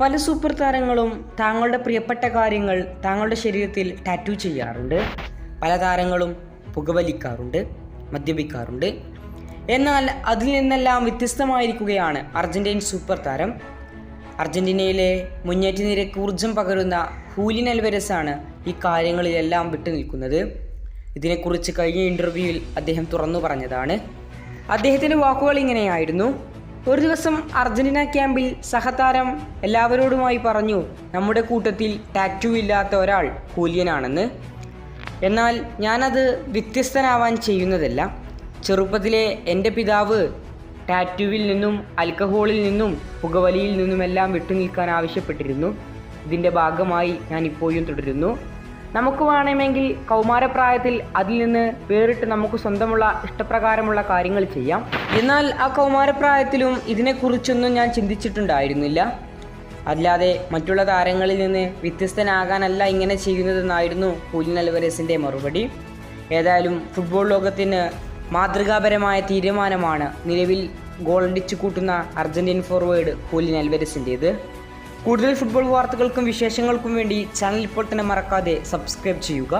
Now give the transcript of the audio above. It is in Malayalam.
പല സൂപ്പർ താരങ്ങളും താങ്കളുടെ പ്രിയപ്പെട്ട കാര്യങ്ങൾ താങ്കളുടെ ശരീരത്തിൽ ടാറ്റു ചെയ്യാറുണ്ട്. പല താരങ്ങളും പുകവലിക്കാറുണ്ട് മദ്യപിക്കാറുണ്ട്. എന്നാൽ അതിൽ നിന്നെല്ലാം വ്യത്യസ്തമായിരിക്കുകയാണ് അർജന്റീൻ സൂപ്പർ താരം. അർജന്റീനയിലെ മുന്നേറ്റ നിരക്ക് ഊർജം പകരുന്ന ഹൂലിൻ അൽവരസ് ആണ് ഈ കാര്യങ്ങളിലെല്ലാം വിട്ടു നിൽക്കുന്നത്. ഇതിനെക്കുറിച്ച് കഴിഞ്ഞ ഇന്റർവ്യൂവിൽ അദ്ദേഹം തുറന്നു പറഞ്ഞതാണ്. അദ്ദേഹത്തിന്റെ വാക്കുകൾ ഇങ്ങനെയായിരുന്നു. ഒരു ദിവസം അർജന്റീന ക്യാമ്പിൽ സഹതാരം എല്ലാവരോടുമായി പറഞ്ഞു നമ്മുടെ കൂട്ടത്തിൽ ടാറ്റു ഇല്ലാത്ത ഒരാൾ കൂലിയനാണെന്ന്. എന്നാൽ ഞാനത് വ്യത്യസ്തനാവാൻ ചെയ്യുന്നതല്ല. ചെറുപ്പത്തിലെ എന്റെ പിതാവ് ടാറ്റുവിൽ നിന്നും ആൽക്കഹോളിൽ നിന്നും പുകവലിയിൽ നിന്നുമെല്ലാം വിട്ടുനിൽക്കാൻ ആവശ്യപ്പെട്ടിരുന്നു. ഇതിന്റെ ഭാഗമായി ഞാൻ ഇപ്പോഴും തുടരുന്നു. നമുക്ക് വേണമെങ്കിൽ കൗമാരപ്രായത്തിൽ അതിൽ നിന്ന് വേറിട്ട് നമുക്ക് സ്വന്തമുള്ള ഇഷ്ടപ്രകാരമുള്ള കാര്യങ്ങൾ ചെയ്യാം. എന്നാൽ ആ കൗമാരപ്രായത്തിലും ഇതിനെക്കുറിച്ചൊന്നും ഞാൻ ചിന്തിച്ചിട്ടുണ്ടായിരുന്നില്ല. അല്ലാതെ മറ്റുള്ള താരങ്ങളിൽ നിന്ന് വ്യത്യസ്തനാകാനല്ല ഇങ്ങനെ ചെയ്യുന്നതെന്നായിരുന്നു പൂലിൻ അൽവരസിന്റെ മറുപടി. ഏതായാലും ഫുട്ബോൾ ലോകത്തിന് മാതൃകാപരമായ തീരുമാനമാണ് നിലവിൽ ഗോളടിച്ചു കൂട്ടുന്ന അർജന്റീൻ ഫോർവേഡ് പൂലിൻ അൽവരസിന്റേത് കൂടുതൽ ഫുട്ബോൾ വാർത്തകൾക്കും വിശേഷങ്ങൾക്കും വേണ്ടി ചാനൽ ഇപ്പോൾ തന്നെ മറക്കാതെ സബ്സ്ക്രൈബ് ചെയ്യുക.